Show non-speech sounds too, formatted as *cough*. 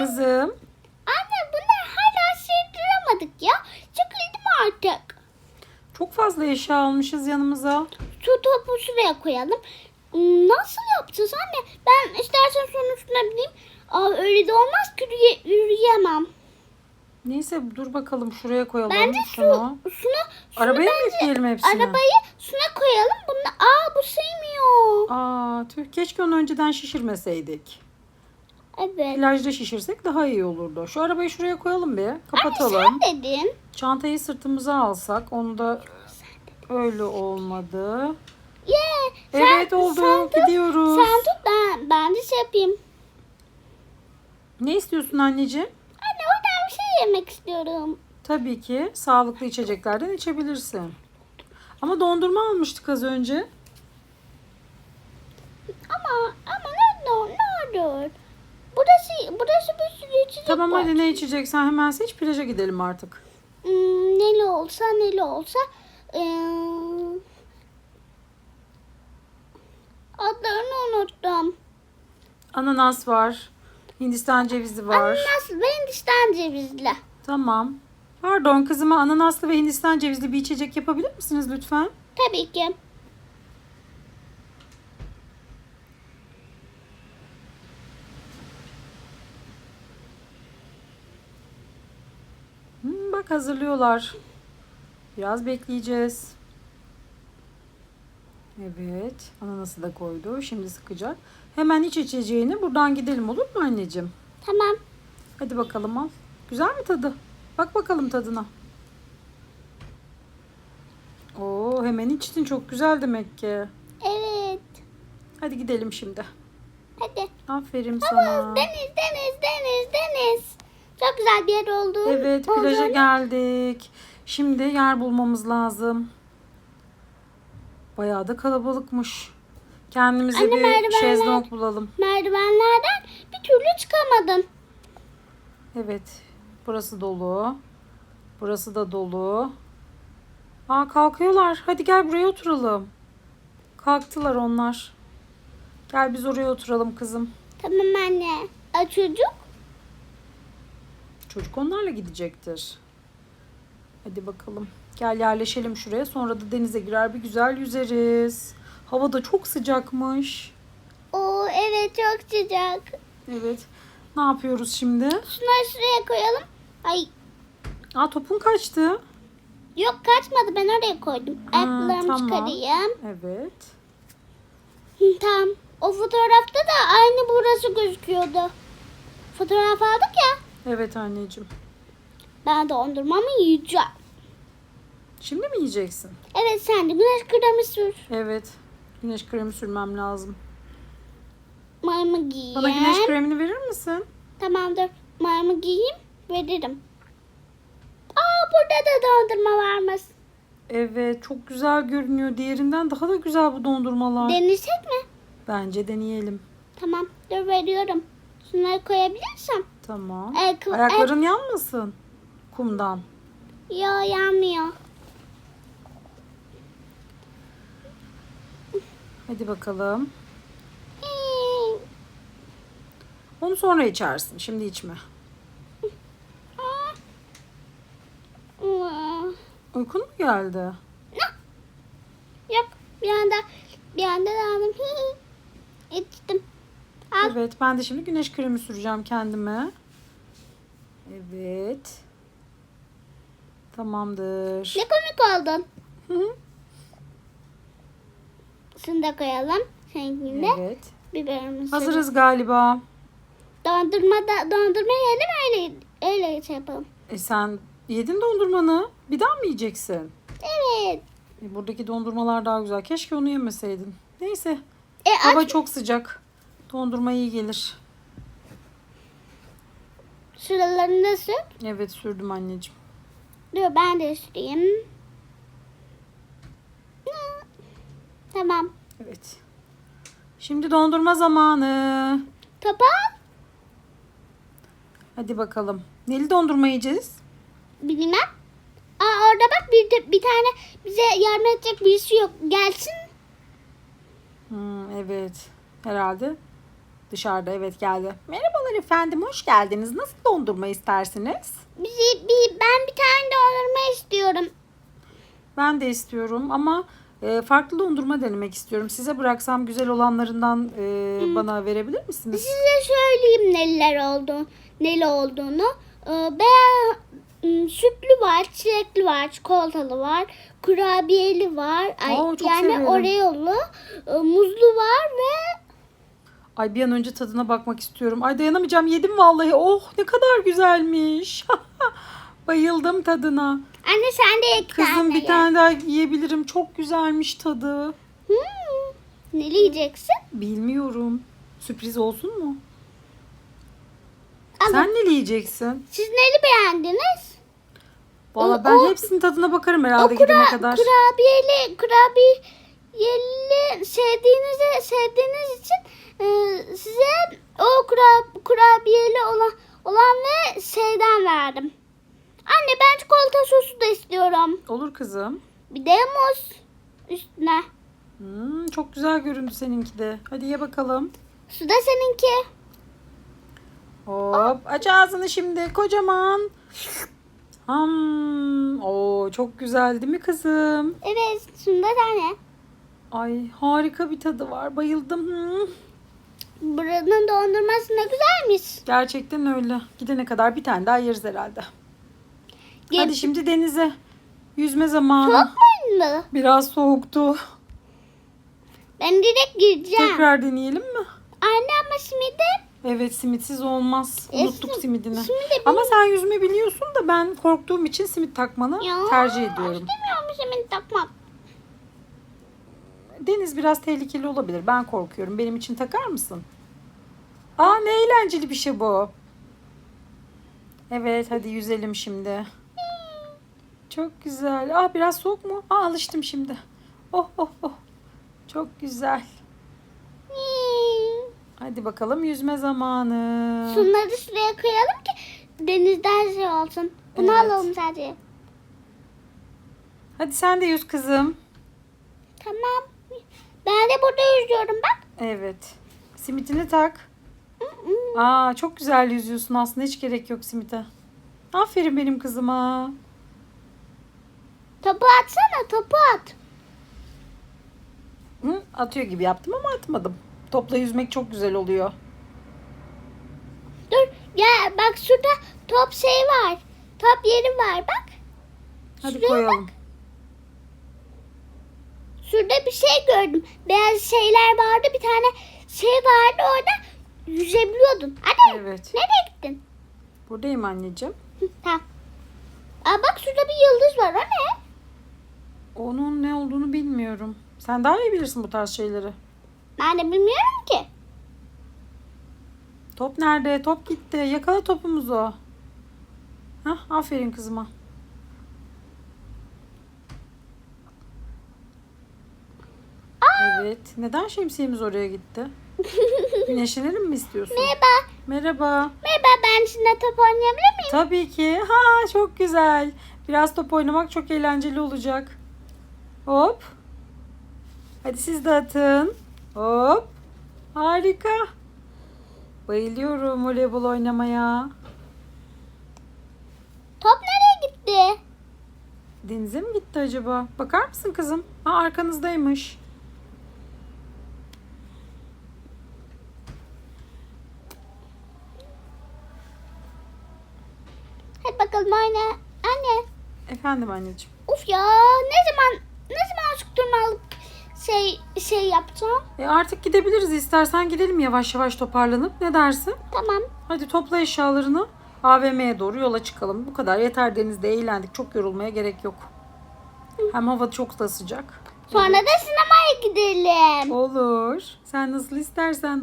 Kızım. Anne bunları hala sığdıramadık ya. Sıkıldım artık. Çok fazla eşya almışız yanımıza. Su topu şuraya koyalım. Hmm, Nasıl yapacağız anne? Ben istersen şunun üstüne bineyim. Aa, öyle de olmaz ki yürüye- yürüyemem. Neyse dur bakalım şuraya koyalım Bence su, şunu. suna, suna Arabaya mı bence- yükleyelim hepsini? Arabayı suna koyalım. Bunu, aa bu sığmıyor. Aa tüh keşke onu önceden şişirmeseydik. Evet. Plajda şişirsek daha iyi olurdu. Şu arabayı şuraya koyalım bir. Kapatalım. Anne sen dedin. Çantayı sırtımıza alsak. Onu da öyle olmadı. Yeah. Evet sen, oldu. Sen tut, Gidiyoruz. sen tut ben, ben de şey yapayım. Ne istiyorsun anneciğim? Anne oradan bir şey yemek istiyorum. Tabii ki sağlıklı içeceklerden içebilirsin. Ama dondurma almıştık az önce. Ama ama ne ne olur. Burası burası bir sürü içecek Tamam var. hadi ne içeceksen hemen seç plaja gidelim artık. Hmm, neli olsa neli olsa. Ee, adlarını unuttum. Ananas var. Hindistan cevizi var. Ananas ve Hindistan cevizli. Tamam. Pardon kızıma ananaslı ve Hindistan cevizli bir içecek yapabilir misiniz lütfen? Tabii ki. Bak hazırlıyorlar. Biraz bekleyeceğiz. Evet. Ananası da koydu. Şimdi sıkacak. Hemen iç içeceğini buradan gidelim olur mu anneciğim? Tamam. Hadi bakalım al. Güzel mi tadı? Bak bakalım tadına. Oo hemen içtin çok güzel demek ki. Evet. Hadi gidelim şimdi. Hadi. Aferin Havuz, sana. deniz, deniz, deniz, deniz. Çok güzel bir yer oldu. Evet Oldu. plaja geldik. Şimdi yer bulmamız lazım. Bayağı da kalabalıkmış. Kendimize Anne, bir merdivenler- şezlong bulalım. Merdivenlerden bir türlü çıkamadın. Evet. Burası dolu. Burası da dolu. Aa kalkıyorlar. Hadi gel buraya oturalım. Kalktılar onlar. Gel biz oraya oturalım kızım. Tamam anne. A, çocuk? Çocuk onlarla gidecektir. Hadi bakalım. Gel yerleşelim şuraya. Sonra da denize girer bir güzel yüzeriz. Hava da çok sıcakmış. Oo evet çok sıcak. Evet. Ne yapıyoruz şimdi? Şunları şuraya koyalım. Ay Aa topun kaçtı. yok kaçmadı ben oraya koydum. Ha, Ayakkabılarımı tamam. çıkarayım. Evet. Hı, tamam. O fotoğrafta da aynı burası gözüküyordu. Fotoğraf aldık ya. Evet anneciğim. Ben dondurmamı yiyeceğim. Şimdi mi yiyeceksin? Evet sen de güneş kremi sür. Evet. Güneş kremi sürmem lazım. Mayımı giyeyim. Bana güneş kremini verir misin? Tamamdır. Mayımı giyeyim veririm. Aa burada da dondurma varmış. Evet çok güzel görünüyor. Diğerinden daha da güzel bu dondurmalar. Denesek mi? Bence deneyelim. Tamam dur veriyorum. Şunları koyabilirsem. Tamam. Ayakkabı- Ayakların yanmasın kumdan. Yo yanmıyor. Hadi bakalım. Onu sonra içersin. Şimdi içme. Aa. Uykun mu geldi? Yok bir anda bir anda aldım. İçtim. Al. Evet. Ben de şimdi güneş kremi süreceğim kendime. Evet. Tamamdır. Ne komik oldun. Hı hı. Şunu da koyalım. Seninkini de Evet. biberimizi. Hazırız galiba. Dondurma da dondurma yiyelim öyle öyle şey yapalım. E sen yedin dondurmanı. Bir daha mı yiyeceksin? Evet. E buradaki dondurmalar daha güzel. Keşke onu yemeseydin. Neyse. E, Hava çok sıcak. Dondurma iyi gelir. Şuralarını sür. Evet sürdüm anneciğim. Dur ben de süreyim. Tamam. Evet. Şimdi dondurma zamanı. Kapat. Hadi bakalım. Neli dondurma yiyeceğiz? Bilmem. Aa orada bak bir, de- bir tane bize yardım edecek birisi yok. Gelsin. Hmm, evet. Herhalde Dışarıda evet geldi. Merhabalar efendim hoş geldiniz. Nasıl dondurma istersiniz? Bizi, bir, ben bir tane dondurma istiyorum. Ben de istiyorum ama e, farklı dondurma denemek istiyorum. Size bıraksam güzel olanlarından e, bana verebilir misiniz? Size söyleyeyim neler oldu, neli olduğunu. Ee, ben sütlü var, çilekli var, çikolatalı var, kurabiyeli var. Ay, yani severim. oreolu, e, muzlu var ve Ay bir an önce tadına bakmak istiyorum. Ay dayanamayacağım yedim vallahi. Oh ne kadar güzelmiş. *laughs* Bayıldım tadına. anne sen de iki Kızım tane bir ye. tane daha yiyebilirim. Çok güzelmiş tadı. Hmm. Neli yiyeceksin? Bilmiyorum. Sürpriz olsun mu? Alın. Sen ne yiyeceksin? Siz neli beğendiniz? Valla ben o- hepsinin tadına bakarım herhalde kura, gidene kadar. kurabiyeli, kurabiyeli sevdiğinizi sevdiğiniz için e, size o kura, kurabiyeli olan, olan ve şeyden verdim. Anne ben çikolata sosu da istiyorum. Olur kızım. Bir de muz üstüne. Hmm, çok güzel göründü seninki de. Hadi ye bakalım. Su da seninki. Hop aç ağzını şimdi kocaman. Hmm, oo, çok güzel değil mi kızım? Evet şunu da tane. Ay harika bir tadı var. Bayıldım. Buranın dondurması ne güzelmiş. Gerçekten öyle. Gidene kadar bir tane daha yeriz herhalde. Gel- Hadi şimdi denize. Yüzme zamanı. Çok muydu? Biraz soğuktu. Ben direkt gireceğim. Tekrar deneyelim mi? Anne ama şimdi Evet simitsiz olmaz. E, Unuttuk sim- simidini. simidi Ama sen yüzme biliyorsun da ben korktuğum için simit takmanı Ya, tercih ediyorum. İstemiyorum simit takmak. Deniz biraz tehlikeli olabilir. Ben korkuyorum. Benim için takar mısın? Aa ne eğlenceli bir şey bu. Evet hadi yüzelim şimdi. Çok güzel. Aa biraz soğuk mu? Aa alıştım şimdi. Oh oh oh. Çok güzel. Hadi bakalım yüzme zamanı. Şunları şuraya koyalım ki denizden şey olsun. Bunu Evet. alalım sadece. Hadi sen de yüz kızım. Tamam. Ben de burada yüzüyorum bak. Evet. Simitini tak. Aa çok güzel yüzüyorsun aslında hiç gerek yok simite. Aferin benim kızıma. Topu atsana topu at. Hı, atıyor gibi yaptım ama atmadım. Topla yüzmek çok güzel oluyor. Dur gel bak şurada top şey var. Top yeri var bak. Hadi Şuraya koyalım. bak. Şurada bir şey gördüm. Beyaz şeyler vardı. Bir tane şey vardı orada yüzebiliyordun. Hadi. Evet. Nereye gittin? Buradayım anneciğim. Hı, tamam. Aa, bak şurada bir yıldız var. O ne? Onun ne olduğunu bilmiyorum. Sen daha iyi bilirsin bu tarz şeyleri. Ben de bilmiyorum ki. Top nerede? Top gitti. Yakala topumuzu. Hah, aferin kızıma. Evet. Neden şemsiyemiz oraya gitti? *laughs* Güneşlenelim mi istiyorsun? Merhaba. Merhaba. Merhaba ben sizinle top oynayabilir miyim? Tabii ki. Ha çok güzel. Biraz top oynamak çok eğlenceli olacak. Hop. Hadi siz de atın. Hop. Harika. Bayılıyorum voleybol oynamaya. Top nereye gitti? Denize mi gitti acaba? Bakar mısın kızım? Ha arkanızdaymış. Bakalım oyna. Anne. Efendim anneciğim. Uf ya ne zaman ne zaman şu turnalık şey şey yapacağım? E artık gidebiliriz. İstersen gidelim yavaş yavaş toparlanıp. Ne dersin? Tamam. Hadi topla eşyalarını. AVM'ye doğru yola çıkalım. Bu kadar yeter denizde eğlendik. Çok yorulmaya gerek yok. Hem hava çok da sıcak. Sonra da sinemaya gidelim. Olur. Sen nasıl istersen.